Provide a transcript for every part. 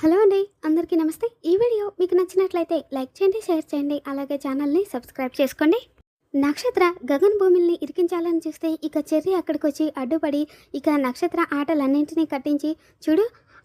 Hello అండి అందరికీ నమస్తే. ఈ వీడియో మీకు నచ్చినట్లయితే లైక్ చేయండి షేర్ చేయండి అలాగే ఛానల్ని సబ్స్క్రైబ్ చేసుకోండి. నక్షత్ర గగన్ భూమిల్ని ఇరికించాలని చూస్తే ఇక చెర్రి అక్కడికి వచ్చి అడ్డుపడి ఇక నక్షత్ర ఆటలన్నింటినీ కట్టించి చూడు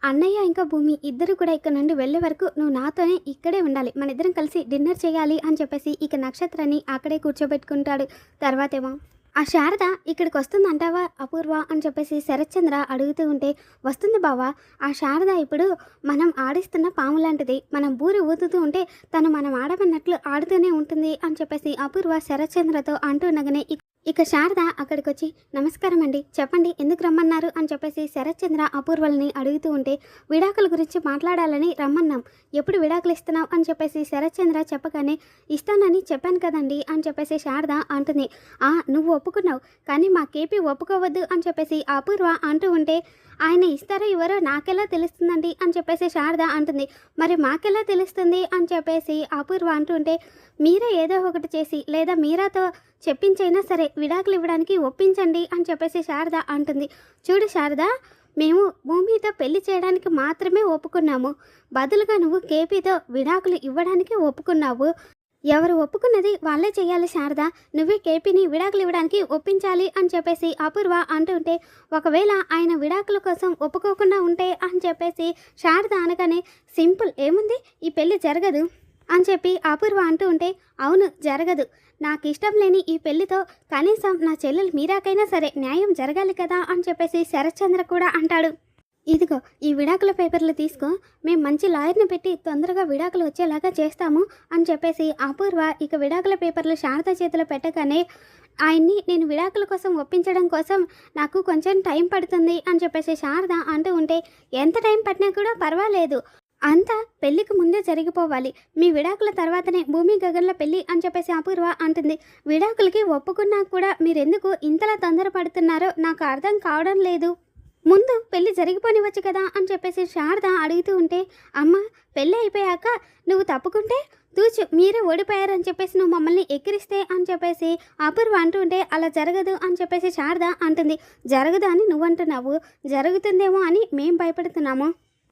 అన్నయ్య ఇంకా భూమి ఇద్దరు కూడా ఇక్కడ నుండి వెళ్ళే వరకు నువ్వు నాతోనే ఇక్కడే ఉండాలి. మన ఇద్దరం కలిసి డిన్నర్ చేయాలి అని చెప్పేసి ఇక నక్షత్రాన్ని అక్కడే కూర్చోబెట్టుకుంటాడు. తర్వాతేమో ఆ శారద ఇక్కడికి వస్తుందంటావా అపూర్వ అని చెప్పేసి శరత్చంద్ర అడుగుతూ ఉంటే వస్తుంది బావా. ఆ శారద ఇప్పుడు మనం ఆడిస్తున్న పాము లాంటిది. మనం బూరి ఊదుతూ ఉంటే తను మనం ఆడమన్నట్లు ఆడుతూనే ఉంటుంది అని చెప్పేసి అపూర్వ శరత్చంద్రతో అంటుండగానే ఇక- ఇక శారద అక్కడికి వచ్చి నమస్కారం అండి చెప్పండి ఎందుకు రమ్మన్నారు? అని చెప్పేసి శరత్చంద్ర అపూర్వల్ని అడుగుతూ ఉంటే విడాకుల గురించి మాట్లాడాలని రమ్మన్నాం. ఎప్పుడు విడాకులు ఇస్తున్నావు? అని చెప్పేసి శరత్చంద్ర చెప్పగానే ఇస్తానని చెప్పాను కదండి అని చెప్పేసి శారద అంటుంది. ఆ నువ్వు ఒప్పుకున్నావు కానీ మా కేపీ ఒప్పుకోవద్దు అని చెప్పేసి అపూర్వ అంటూ ఉంటే ఆయన ఇస్తారో ఇవ్వరో నాకెలా తెలుస్తుందండి అని చెప్పేసి శారద అంటుంది. మరి మాకెలా తెలుస్తుంది అని చెప్పేసి అపూర్వ అంటుంటే మీరే ఏదో ఒకటి చేసి లేదా మీరాతో చెప్పించైనా సరే విడాకులు ఇవ్వడానికి ఒప్పించండి అని చెప్పేసి శారద అంటుంది. చూడు శారద మేము భూమితో పెళ్ళి చేయడానికి మాత్రమే ఒప్పుకున్నాము. బదులుగా నువ్వు కేపీతో విడాకులు ఇవ్వడానికి ఒప్పుకున్నావు. ఎవరు ఒప్పుకున్నది వాళ్ళే చేయాలి శారద. నువ్వే కేపీని విడాకులు ఇవ్వడానికి ఒప్పించాలి అని చెప్పేసి అపూర్వ అంటుంటే ఒకవేళ ఆయన విడాకుల కోసం ఒప్పుకోకుండా ఉంటే అని చెప్పేసి శారద అనగానే సింపుల్ ఏముంది? ఈ పెళ్ళి జరగదు అని చెప్పి అపూర్వ అంటూ ఉంటే అవును జరగదు. నాకు ఇష్టం లేని ఈ పెళ్ళితో కనీసం నా చెల్లెలు మీరాకైనా సరే న్యాయం జరగాలి కదా అని చెప్పేసి శరత్చంద్ర కూడా అంటాడు. ఇదిగో ఈ విడాకుల పేపర్లు తీసుకో. మేము మంచి లాయర్ని పెట్టి తొందరగా విడాకులు వచ్చేలాగా చేస్తాము అని చెప్పేసి అపూర్వ ఇక విడాకుల పేపర్లు శారద చేతిలో పెట్టగానే ఆయన్ని నేను విడాకుల కోసం ఒప్పించడం కోసం నాకు కొంచెం టైం పడుతుంది అని చెప్పేసి శారద అంటూ ఉంటే ఎంత టైం పట్టినా కూడా పర్వాలేదు. అంతా పెళ్ళికి ముందే జరిగిపోవాలి. మీ విడాకుల తర్వాతనే భూమి గగన్ల పెళ్ళి అని చెప్పేసి అపూర్వ అంటుంది. విడాకులకి ఒప్పుకున్నా కూడా మీరెందుకు ఇంతలా తొందరపడుతున్నారో నాకు అర్థం కావడం లేదు. ముందు పెళ్ళి జరిగిపోనివచ్చు కదా అని చెప్పేసి శారద అడుగుతూ ఉంటే అమ్మ పెళ్ళి అయిపోయాక నువ్వు తప్పుకుంటే తూచు మీరే ఓడిపోయారని చెప్పేసి నువ్వు మమ్మల్ని ఎక్కిరిస్తే అని చెప్పేసి అపూర్వ అంటుంటే అలా జరగదు అని చెప్పేసి శారద అంటుంది. జరగదు అని నువ్వు అంటున్నావు జరుగుతుందేమో అని మేం భయపడుతున్నాము.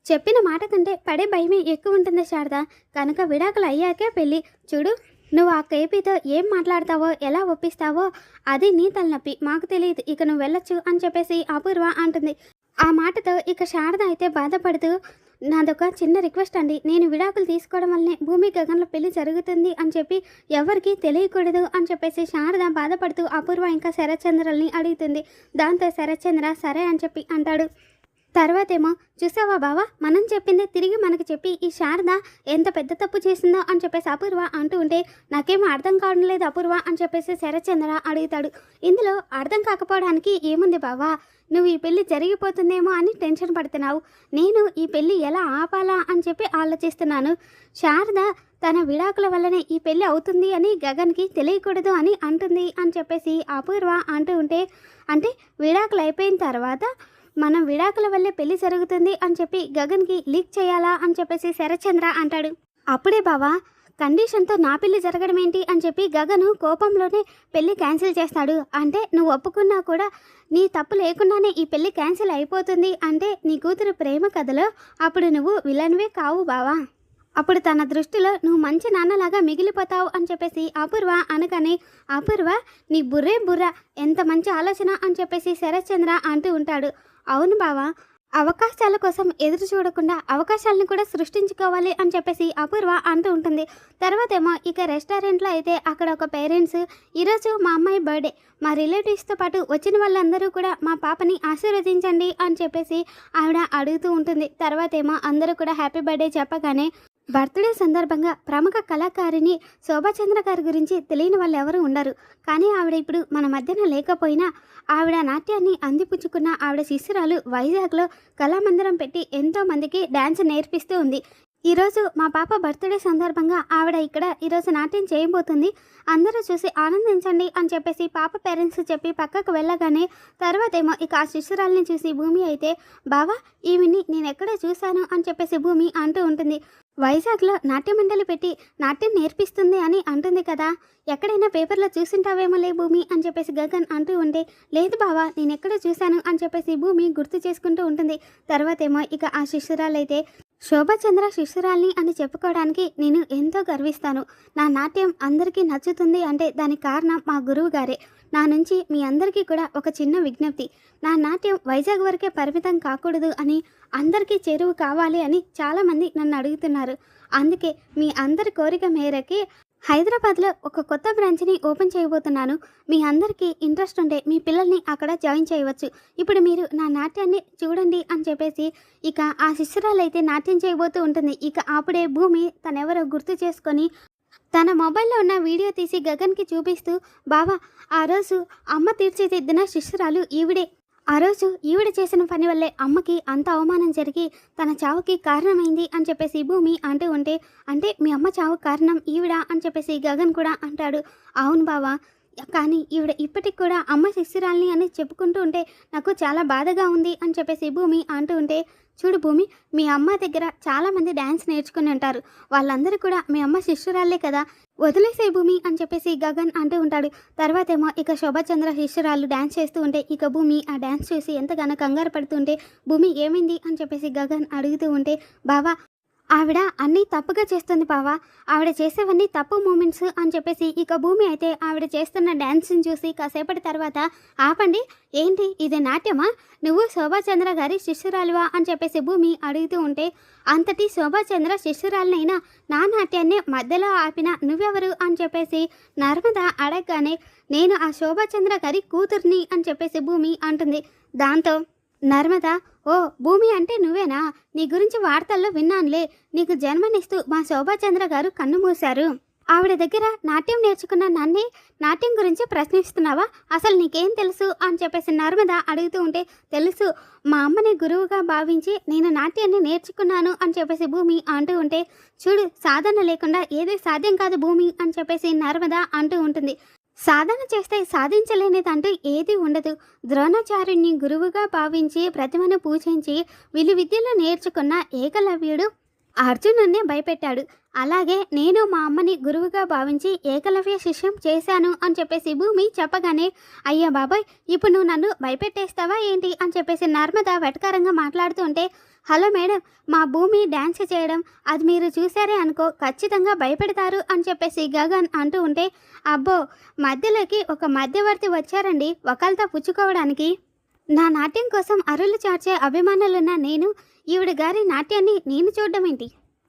చెప్పిన మాట కంటే పడే భయమే ఎక్కువ ఉంటుంది శారద. కనుక విడాకులు అయ్యాకే పెళ్ళి. చూడు నువ్వు ఆ కేపీతో ఏం మాట్లాడతావో ఎలా ఒప్పిస్తావో అది నీ తలనొప్పి. మాకు తెలియదు. ఇక నువ్వు వెళ్ళొచ్చు అని చెప్పేసి అపూర్వ అంటుంది. ఆ మాటతో ఇక శారద అయితే బాధపడుతూ నాదొక చిన్న రిక్వెస్ట్ అండి. నేను విడాకులు తీసుకోవడం వల్లనే భూమి గగన్లో పెళ్ళి జరుగుతుంది అని చెప్పి ఎవరికీ తెలియకూడదు అని చెప్పేసి శారద బాధపడుతూ అపూర్వ ఇంకా శరత్చంద్రల్ని అడుగుతుంది. దాంతో శరత్చంద్ర సరే అని చెప్పి అంటాడు. తర్వాతేమో చూసావా బావా మనం చెప్పింది తిరిగి మనకు చెప్పి ఈ శారద ఎంత పెద్ద తప్పు చేసిందో అని చెప్పేసి అపూర్వ అంటూ ఉంటే నాకేమో అర్థం కావడం లేదు అపూర్వ అని చెప్పేసి శరత్చంద్ర అడుగుతాడు. ఇందులో అర్థం కాకపోవడానికి ఏముంది బావా? నువ్వు ఈ పెళ్ళి జరిగిపోతుందేమో అని టెన్షన్ పడుతున్నావు. నేను ఈ పెళ్ళి ఎలా ఆపాలా? అని చెప్పి ఆలోచిస్తున్నాను. శారద తన విడాకుల వల్లనే ఈ పెళ్ళి అవుతుంది అని గగన్కి తెలియకూడదు అని అంటుంది అని చెప్పేసి అపూర్వ అంటూ ఉంటే అంటే విడాకులు అయిపోయిన తర్వాత మనం విడాకుల వల్లే పెళ్ళి జరుగుతుంది అని చెప్పి గగన్కి లీక్ చేయాలా అని చెప్పేసి శరచంద్ర అంటాడు. అప్పుడే బావా కండిషన్తో నా పెళ్ళి జరగడం ఏంటి అని చెప్పి గగను కోపంలోనే పెళ్ళి క్యాన్సిల్ చేస్తాడు. అంటే నువ్వు ఒప్పుకున్నా కూడా నీ తప్పు లేకుండానే ఈ పెళ్ళి క్యాన్సిల్ అయిపోతుంది అంటే నీ కూతురు ప్రేమ కథలో అప్పుడు నువ్వు విలన్వే కావు బావా. అప్పుడు తన దృష్టిలో నువ్వు మంచి నాన్నలాగా మిగిలిపోతావు అని చెప్పేసి అపూర్వ అనగానే అపూర్వ నీ బుర్రే బుర్ర ఎంత మంచి ఆలోచన అని చెప్పేసి శరత్చంద్ర అంటూ ఉంటాడు. అవును బావా. అవకాశాల కోసం ఎదురు చూడకుండా అవకాశాలను కూడా సృష్టించుకోవాలి అని చెప్పేసి అపూర్వ అంటూ ఉంటుంది. తర్వాత ఏమో ఇక రెస్టారెంట్లో అయితే అక్కడ ఒక పేరెంట్స్ ఈరోజు మా అమ్మాయి బర్త్డే మా రిలేటివ్స్తో పాటు వచ్చిన వాళ్ళందరూ కూడా మా పాపని ఆశీర్వదించండి అని చెప్పేసి ఆవిడ అడుగుతూ ఉంటుంది. తర్వాత ఏమో అందరూ కూడా హ్యాపీ బర్త్డే చెప్పగానే బర్త్డే సందర్భంగా ప్రముఖ కళాకారిణి శోభాచంద్ర గారి గురించి తెలియని వాళ్ళు ఎవరు ఉండరు. కానీ ఆవిడ ఇప్పుడు మన మధ్యన లేకపోయినా ఆవిడ నాట్యాన్ని అందిపుచ్చుకున్న ఆవిడ శిష్యురాలు వైజాగ్లో కళామందిరం పెట్టి ఎంతో మందికి డ్యాన్స్ నేర్పిస్తూ ఉంది. ఈరోజు మా పాప బర్త్డే సందర్భంగా ఆవిడ ఇక్కడ ఈరోజు నాట్యం చేయబోతుంది. అందరూ చూసి ఆనందించండి అని చెప్పేసి పాప పేరెంట్స్ చెప్పి పక్కకు వెళ్ళగానే తర్వాత ఏమో ఇక ఆ శిష్యురాల్ని చూసి భూమి అయితే బావా ఈవిని నేను ఎక్కడ చూశాను అని చెప్పేసి భూమి అంటూ ఉంటుంది. వైజాగ్లో నాట్య మండలి పెట్టి నాట్యం నేర్పిస్తుంది అని అంటుంది కదా. ఎక్కడైనా పేపర్లో చూసింటావేమోలే భూమి అని చెప్పేసి గగన్ అంటూ ఉంటే లేదు బావా నేను ఎక్కడ చూశాను అని చెప్పేసి భూమి గుర్తు చేసుకుంటూ ఉంటుంది. తర్వాతేమో ఇక ఆ శిష్యురాలైతే శోభచంద్ర శిష్యురాల్ని అని చెప్పుకోవడానికి నేను ఎంతో గర్విస్తాను. నా నాట్యం అందరికీ నచ్చుతుంది అంటే దానికి కారణం మా గురువు గారే. నా నుంచి మీ అందరికీ కూడా ఒక చిన్న విజ్ఞప్తి. నా నాట్యం వైజాగ్ వరకే పరిమితం కాకూడదు అని అందరికీ చేరువు కావాలి అని చాలామంది నన్ను అడుగుతున్నారు. అందుకే మీ అందరి కోరిక మేరకి హైదరాబాద్లో ఒక కొత్త బ్రాంచ్ని ఓపెన్ చేయబోతున్నాను. మీ అందరికీ ఇంట్రెస్ట్ ఉంటే మీ పిల్లల్ని అక్కడ జాయిన్ చేయవచ్చు. ఇప్పుడు మీరు నా నాట్యాన్ని చూడండి అని చెప్పేసి ఇక ఆ శిష్యురాలు అయితే నాట్యం చేయబోతూ ఉంటుంది. ఇక అప్పుడే భూమి తనెవరో గుర్తు చేసుకొని తన మొబైల్లో ఉన్న వీడియో తీసి గగన్కి చూపిస్తూ బావా ఆ రోజు అమ్మ తీర్చిదిద్దిన శిష్యురాలు ఈవిడే. ఆ రోజు ఈవిడ చేసిన పని వల్లే అమ్మకి అంత అవమానం జరిగి తన చావుకి కారణమైంది అని చెప్పేసి భూమి అంటూ ఉంటే అంటే మీ అమ్మ చావు కారణం ఈవిడ అని చెప్పేసి గగన్ కూడా అంటాడు. అవును బావా కానీ ఈవిడ ఇప్పటికి కూడా అమ్మ శిష్యురాల్ని అని చెప్పుకుంటూ ఉంటే నాకు చాలా బాధగా ఉంది అని చెప్పేసి భూమి అంటూ ఉంటే చూడు భూమి మీ అమ్మ దగ్గర చాలామంది డ్యాన్స్ నేర్చుకుని ఉంటారు. వాళ్ళందరూ కూడా మీ అమ్మ శిష్యురాలే కదా. వదిలేసే భూమి అని చెప్పేసి గగన్ అంటూ ఉంటాడు. తర్వాతేమో ఇక శోభచంద్ర శిష్యురాలు డ్యాన్స్ చేస్తూ ఉంటే ఇక భూమి ఆ డ్యాన్స్ చూసి ఎంతగానో కంగారు పడుతుంటే భూమి ఏమైంది అని చెప్పేసి గగన్ అడుగుతూ ఉంటే బావా ఆవిడ అన్నీ తప్పుగా చేస్తుంది బావా. ఆవిడ చేసేవన్నీ తప్పు మూమెంట్స్ అని చెప్పేసి ఇక భూమి అయితే ఆవిడ చేస్తున్న డ్యాన్స్ని చూసి కాసేపటి తర్వాత ఆపండి. ఏంటి? ఇది నాట్యమా? నువ్వు శోభాచంద్ర గారి శిష్యురాలువా? అని చెప్పేసి భూమి అడుగుతూ ఉంటే అంతటి శోభాచంద్ర శిష్యురాలనైనా నా నాట్యాన్ని మధ్యలో ఆపిన నువ్వెవరు? అని చెప్పేసి నర్మద అడగగానే నేను ఆ శోభాచంద్ర గారి కూతుర్ని అని చెప్పేసి భూమి అంటుంది. దాంతో నర్మద ఓ భూమి అంటే నువ్వేనా? నీ గురించి వార్తల్లో విన్నానులే. నీకు జన్మనిస్తూ మా శోభాచంద్ర గారు కన్ను మూశారు. ఆవిడ దగ్గర నాట్యం నేర్చుకున్న నన్నే నాట్యం గురించి ప్రశ్నిస్తున్నావా? అసలు నీకేం తెలుసు? అని చెప్పేసి నర్మద అడుగుతూ ఉంటే తెలుసు. మా అమ్మని గురువుగా భావించి నేను నాట్యాన్ని నేర్చుకున్నాను అని చెప్పేసి భూమి అంటూ ఉంటే చూడు సాధన లేకుండా ఏది సాధ్యం కాదు భూమి అని చెప్పేసి నర్మద అంటూ ఉంటుంది. సాధన చేస్తే సాధించలేనిదంటూ ఏది ఉండదు. ద్రోణాచార్యుని గురువుగా భావించి ప్రతిమను పూజించి విలు విద్యలు నేర్చుకున్న ఏకలవ్యుడు అర్జునుడిని భయపెట్టాడు. అలాగే నేను మా అమ్మని గురువుగా భావించి ఏకలవ్య శిష్యం చేశాను అని చెప్పేసి భూమి చెప్పగానే అయ్యా బాబాయ్ ఇప్పుడు నువ్వు నన్ను భయపెట్టేస్తావా ఏంటి? అని చెప్పేసి నర్మద వెటకారంగా మాట్లాడుతూ ఉంటే హలో మేడం మా భూమి డ్యాన్స్ చేయడం అది మీరు చూసారే అనుకో ఖచ్చితంగా భయపెడతారు అని చెప్పేసి గగన్ అంటూ ఉంటే అబ్బో మధ్యలోకి ఒక మధ్యవర్తి వచ్చారండి ఒకళ్ళతో పుచ్చుకోవడానికి. నా నాట్యం కోసం అరులు చార్చే అభిమానులున్న నేను ఈవిడ గారి నాట్యాన్ని నేను చూడడం ఏంటి?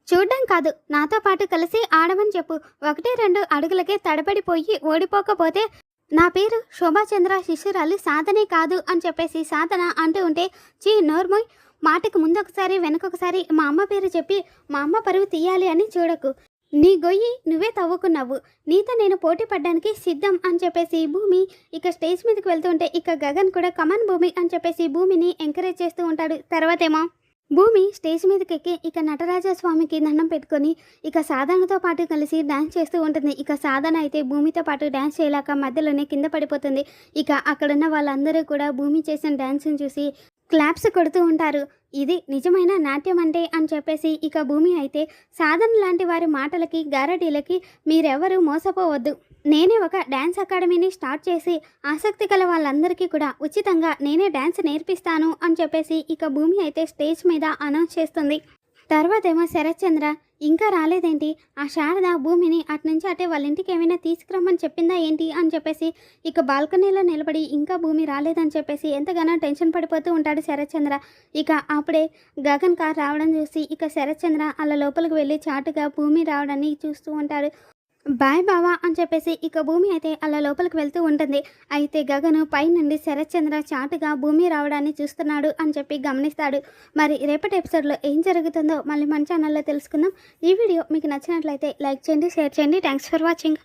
చూడడం కాదు నాతో పాటు కలిసి ఆడమని చెప్పు. ఒకటి రెండు అడుగులకే తడబడిపోయి ఓడిపోకపోతే నా పేరు శోభాచంద్ర శిశురాలు సాధనే కాదు అని చెప్పేసి సాధన అంటూ ఉంటే చీ నోర్మోయ్ మాటకు ముందు ఒకసారి వెనక వెనకొకసారి మా అమ్మ పేరు చెప్పి మా అమ్మ పరువు తీయాలి అని చూడకు. నీ గొయ్యి నువ్వే తవ్వుకున్నావు. నీతో నేను పోటీ పడ్డానికి సిద్ధం అని చెప్పేసి భూమి ఇక స్టేజ్ మీదకి వెళ్తుంటే ఇక గగన్ కూడా కమన్ భూమి అని చెప్పేసి భూమిని ఎంకరేజ్ చేస్తూ ఉంటాడు. తర్వాతేమో భూమి స్టేజ్ మీదకి ఎక్కి ఇక నటరాజ స్వామికి దండం పెట్టుకొని ఇక సాధనతో పాటు కలిసి డ్యాన్స్ చేస్తూ ఉంటుంది. ఇక సాధన అయితే భూమితో పాటు డ్యాన్స్ చేయలేక మధ్యలోనే కింద పడిపోతుంది. ఇక అక్కడున్న వాళ్ళందరూ కూడా భూమి చేసిన డ్యాన్స్ని చూసి క్లాప్స్ కొడుతూ ఉంటారు. ఇది నిజమైన నాట్యం అంటే అని చెప్పేసి ఇక భూమి అయితే సాధన లాంటి వారి మాటలకి గారడీలకి మీరెవరూ మోసపోవద్దు. నేనే ఒక డ్యాన్స్ అకాడమీని స్టార్ట్ చేసి ఆసక్తి గల వాళ్ళందరికీ కూడా ఉచితంగా నేనే డ్యాన్స్ నేర్పిస్తాను అని చెప్పేసి ఇక భూమి అయితే స్టేజ్ మీద అనౌన్స్ చేస్తుంది. తర్వాత ఏమో శరత్చంద్ర ఇంకా రాలేదేంటి? ఆ శారద భూమిని అటు నుంచి అటే వాళ్ళ ఇంటికి ఏమైనా తీసుకురమ్మని చెప్పిందా ఏంటి అని చెప్పేసి ఇక బాల్కనీలో నిలబడి ఇంకా భూమి రాలేదని చెప్పేసి ఎంతగానో టెన్షన్ పడిపోతూ ఉంటాడు శరత్చంద్ర. ఇక అప్పుడే గగన్ కార్ రావడం చూసి ఇక శరత్చంద్ర అలా లోపలికి వెళ్ళి చాటుగా భూమి రావడాన్ని చూస్తూ ఉంటాడు. బాయ్ బావా అని చెప్పేసి ఇక భూమి అయితే అలా లోపలికి వెళ్తూ ఉంటుంది. అయితే గగను పై నుండి శరత్చంద్ర చాటుగా భూమి రావడాన్ని చూస్తున్నాడు అని చెప్పి గమనిస్తాడు. మరి రేపటి ఎపిసోడ్లో ఏం జరుగుతుందో మళ్ళీ మన ఛానల్లో తెలుసుకుందాం. ఈ వీడియో మీకు నచ్చినట్లయితే లైక్ చేయండి షేర్ చేయండి. Thanks for watching